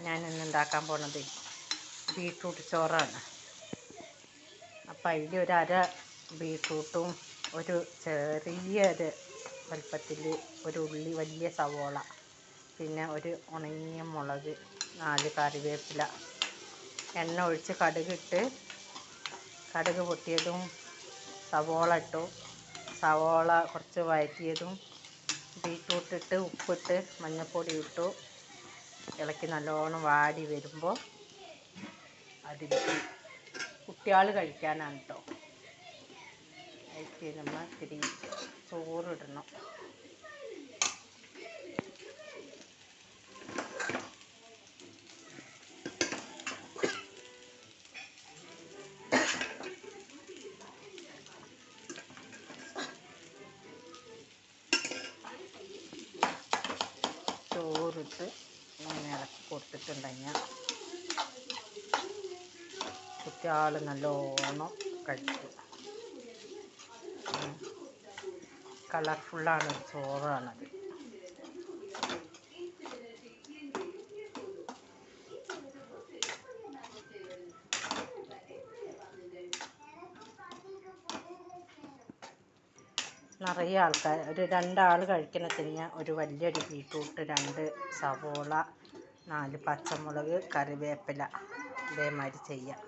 ഞാൻ ഇന്ന് ഉണ്ടാക്കാൻ പോണത് ബീട്രൂട്ട് ചോറാണ്. അപ്പം അതിൽ ഒരു അര ബീട്രൂട്ടും ഒരു ചെറിയൊരു വലുപ്പത്തിൽ ഒരു ഉള്ളി വലിയ സവോള പിന്നെ ഒരു ഉണങ്ങിയ മുളക് നാല് കറിവേപ്പില എണ്ണ ഒഴിച്ച് കടുകിട്ട് കടുക് പൊട്ടിയതും സവോള ഇട്ടു. സവോള കുറച്ച് വഴറ്റിയതും ബീട്രൂട്ട് ഇട്ട് ഉപ്പിട്ട് മഞ്ഞൾപ്പൊടി ഇട്ടു. ഇളക്കി നല്ലോണം വാടി വരുമ്പോൾ അതിൽ കുട്ടികൾ കഴിക്കാനാണ് കേട്ടോ. അതിലേക്ക് നമ്മൾ ഇത്തിരി ചോറിടണം. ചോറിട്ട് ഇങ്ങനെ ഇളക്കി കൊടുത്തിട്ടുണ്ടെങ്കിൽ കുട്ടികൾ നല്ലോണം കഴിക്കും. കളർഫുള്ളാണ് ചോറാണത്. നിറയെ ആൾക്കാർ ഒരു രണ്ടാൾ കഴിക്കണത്തിന് ഒരു വലിയൊരു ബീട്രൂട്ട് രണ്ട് സവോള നാല് പച്ചമുളക് കറിവേപ്പില. ഇതേമാതിരി ചെയ്യാം.